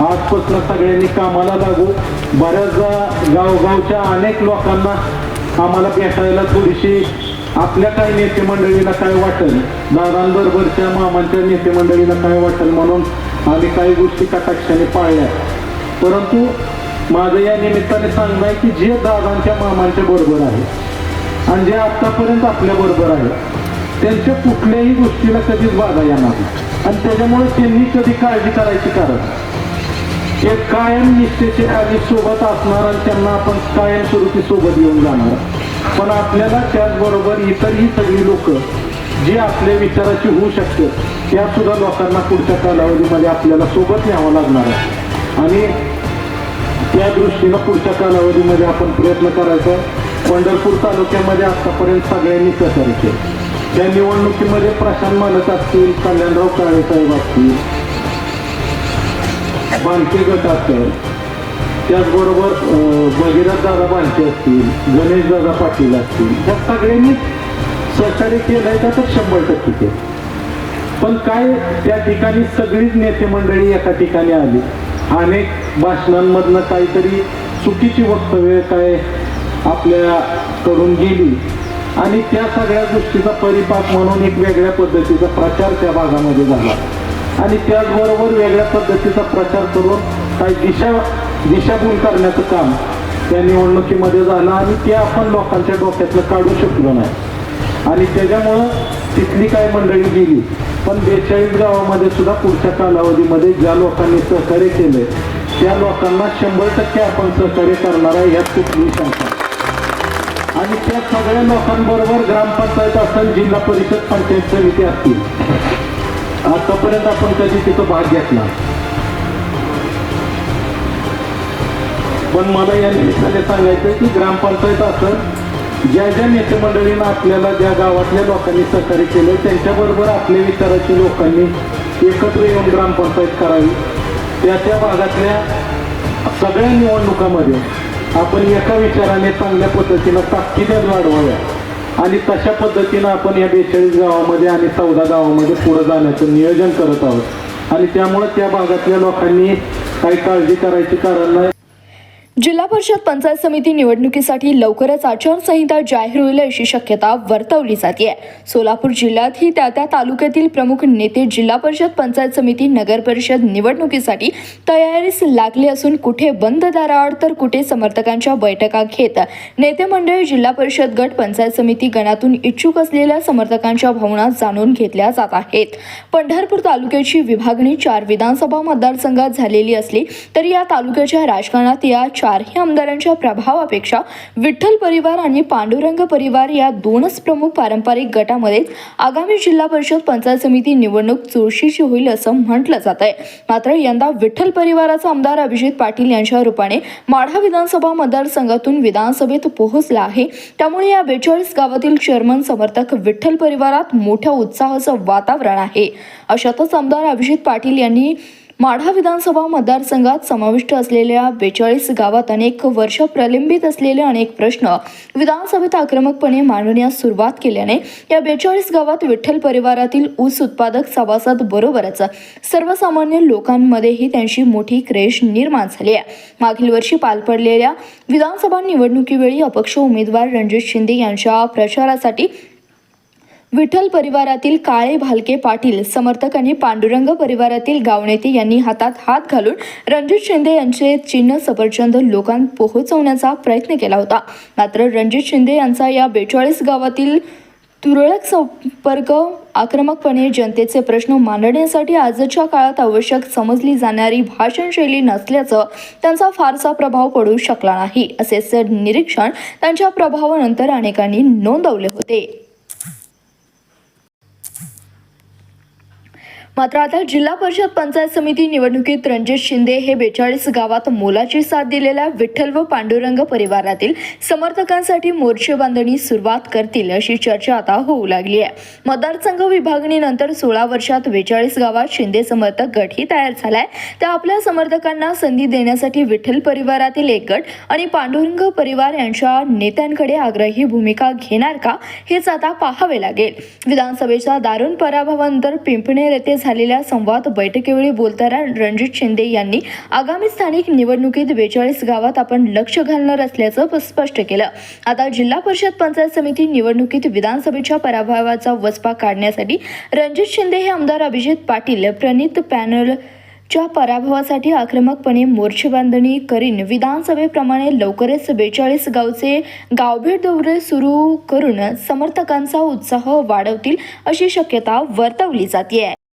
आजपासून सगळ्यांनी कामाला लागू. बऱ्याचदा गावगावच्या अनेक लोकांना आम्हाला भेटायला थोडीशी आपल्या काही नेते मंडळीला काय वाटेल? दादांबरोबरच्या मामांच्या नेते मंडळीला काय वाटेल म्हणून आम्ही काही गोष्टी कटाक्षाने पाळल्या. परंतु माझं या निमित्ताने सांगणं आहे की जे दादांच्या मामांच्या बरोबर आहे आणि जे आत्तापर्यंत आपल्या बरोबर आहे त्यांच्या कुठल्याही गोष्टीला कधीच बाधा येणार नाही. आणि त्याच्यामुळे त्यांनी कधी काळजी करायची कारण? हे कायम निष्ठेचे आधी सोबत असणार आणि त्यांना आपण कायमस्वरूपी सोबत घेऊन जाणार. पण आपल्याला त्याचबरोबर इतरही सगळी लोक जे आपल्या विचाराची होऊ शकते त्या सुद्धा लोकांना पुढच्या कालावधीमध्ये आपल्याला सोबत न्यावं लागणार आहे. आणि त्या दृष्टीनं पुढच्या कालावधीमध्ये आपण प्रयत्न करायचा पंढरपूर तालुक्यामध्ये आतापर्यंत सगळ्यांनी सहकार्य केलं. त्या निवडणुकीमध्ये प्रशांत मानक असतील कल्याणराव काळे साहेब असतील बांके गट असेल त्याचबरोबर भगीरथ दादा बांके असतील गणेश दादा पाटील असतील ह्या सगळ्यांनी सहकार्य केलं आहे तर शंभर टक्के केलं. पण काय त्या ठिकाणी सगळीच नेते मंडळी एका ठिकाणी आली. अनेक भाषणांमधनं काहीतरी चुकीची वक्तव्य काय आपल्याकडून गेली. आणि त्या सगळ्या गोष्टीचा परिपाक म्हणून एक वेगळ्या पद्धतीचा प्रचार त्या भागामध्ये झाला. आणि त्याचबरोबर वेगळ्या पद्धतीचा प्रचार करून काही दिशा दिशाभूल करण्याचं काम त्या निवडणुकीमध्ये झालं आणि ते आपण लोकांच्या डोक्यातलं काढू शकलो नाही. आणि त्याच्यामुळं तिथली काही मंडळी गेली पण बेचाळीस गावामध्ये सुद्धा पुढच्या कालावधीमध्ये ज्या लोकांनी सहकार्य केले त्या लोकांना शंभर टक्के आपण सहकार्य करणार आहे यात कुठली शंका आणि त्या सगळ्या लोकांबरोबर ग्रामपंचायत असेल जिल्हा परिषद पंचायत समिती असतील आतापर्यंत आपण कधी तिथं भाग घेतला पण मला या निमित्ताने सांगायचं की ग्रामपंचायत असं ज्या ज्या नेतेमंडळीनं आपल्याला ज्या गावातल्या लोकांनी सहकार्य केलं त्यांच्याबरोबर आपल्या विचाराची लोकांनी एकत्र येऊन ग्रामपंचायत करावी. त्या त्या भागातल्या सगळ्या निवडणुकामध्ये आपण एका विचाराने चांगल्या पद्धतीनं ताकदीने वाढवाव्या आणि तशा पद्धतीनं आपण या बेचाळीस गावामध्ये आणि चौदा गावामध्ये पुढे जाण्याचं नियोजन करत आहोत. आणि त्यामुळं त्या भागातल्या लोकांनी काही काळजी करायची कारण नाही. जिल्हा परिषद पंचायत समिती निवडणुकीसाठी लवकरच आचारसंहिता जाहीर होईल अशी शक्यता वर्तवली जाते सोलापूर जिल्ह्यातही त्या त्या तालुक्यातील प्रमुख नेते जिल्हा परिषद पंचायत समिती नगर परिषद निवडणुकीसाठी तयारीस लागले असून कुठे बंद दाराआड तर कुठे समर्थकांच्या बैठका घेत. नेते मंडळ जिल्हा परिषद गट पंचायत समिती गणातून इच्छुक असलेल्या समर्थकांच्या भावना जाणून घेतल्या जात आहेत. पंढरपूर तालुक्याची विभागणी चार विधानसभा मतदारसंघात झालेली असली तरी या तालुक्याच्या राजकारणात या चारही आमदारांच्या प्रभावापेक्षा विठ्ठल परिवार आणि पांडुरंग परिवार या दोनच प्रमुख पारंपरिक गटामध्येच आगामी जिल्हा परिषद पंचायत समिती निवडणूक चुरशीची होईल असं म्हटलं जात आहे. मात्र यंदा विठ्ठल परिवाराचा आमदार अभिजित पाटील यांच्या रूपाने माढा विधानसभा मतदारसंघातून विधानसभेत पोहोचला आहे. त्यामुळे या बेचाळीस गावातील चेअरमन समर्थक विठ्ठल परिवारात मोठ्या उत्साहाचं वातावरण आहे. अशातच आमदार अभिजित पाटील यांनी माढा विधानसभा मतदारसंघात समाविष्ट असलेल्या बेचाळीस गावात अनेक वर्ष प्रलंबित असलेले अनेक प्रश्न विधानसभेत आक्रमकपणे मांडण्यास सुरुवात केल्याने या बेचाळीस गावात विठ्ठल परिवारातील ऊस उत्पादक सभासद बरोबरच सर्वसामान्य लोकांमध्येही त्यांची मोठी क्रेश निर्माण झाली आहे. मागील वर्षी पार पडलेल्या विधानसभा निवडणुकीवेळी अपक्ष उमेदवार रणजित शिंदे यांच्या प्रचारासाठी विठ्ठल परिवारातील काळे भालके पाटील समर्थक आणि पांडुरंग परिवारातील गावनेते यांनी हातात हात घालून रणजित शिंदे यांचे चिन्ह सफरचंद लोकांत पोहोचवण्याचा प्रयत्न केला होता. मात्र रणजित शिंदे यांचा या बेचाळीस गावातील तुरळक संपर्क आक्रमकपणे जनतेचे प्रश्न मांडण्यासाठी आजच्या काळात आवश्यक समजली जाणारी भाषणशैली नसल्याचं त्यांचा फारसा प्रभाव पडू शकला नाही असे निरीक्षण त्यांच्या प्रभावानंतर अनेकांनी नोंदवले होते. मात्र आता जिल्हा परिषद पंचायत समिती निवडणुकीत रणजित शिंदे हे बेचाळीस गावात मोलाची साथ दिलेल्या विठ्ठल व पांडुरंग परिवारातील समर्थकांसाठी मोर्चे बांधणी सुरुवात करतील अशी चर्चा आता होऊ लागली आहे. मतदारसंघ विभागणीनंतर सोळा वर्षात बेचाळीस गावात शिंदे समर्थक गटही तयार झालाय. त्या आपल्या समर्थकांना संधी देण्यासाठी विठ्ठल परिवारातील एक गट आणि पांडुरंग परिवार यांच्या नेत्यांकडे आग्रही भूमिका घेणार का हेच आता पाहावे लागेल. विधानसभेच्या दारुण पराभवानंतर पिंपणेर येथे झालेल्या संवाद बैठकीवेळी बोलताना रणजित शिंदे यांनी आगामी स्थानिक निवडणुकीत बेचाळीस गावात आपण लक्ष घालणार असल्याचं प- स्पष्ट केलं. आता जिल्हा परिषद पंचायत समिती निवडणुकीत विधानसभेच्या पराभवाचा वचपा काढण्यासाठी रणजित शिंदे हे आमदार अभिजित पाटील प्रणित पॅनल च्या पराभवासाठी आक्रमकपणे मोर्चेबांधणी करीन. विधानसभेप्रमाणे लवकरच बेचाळीस गावचे गावभेट दौरे सुरू करून समर्थकांचा उत्साह वाढवतील अशी शक्यता वर्तवली जाते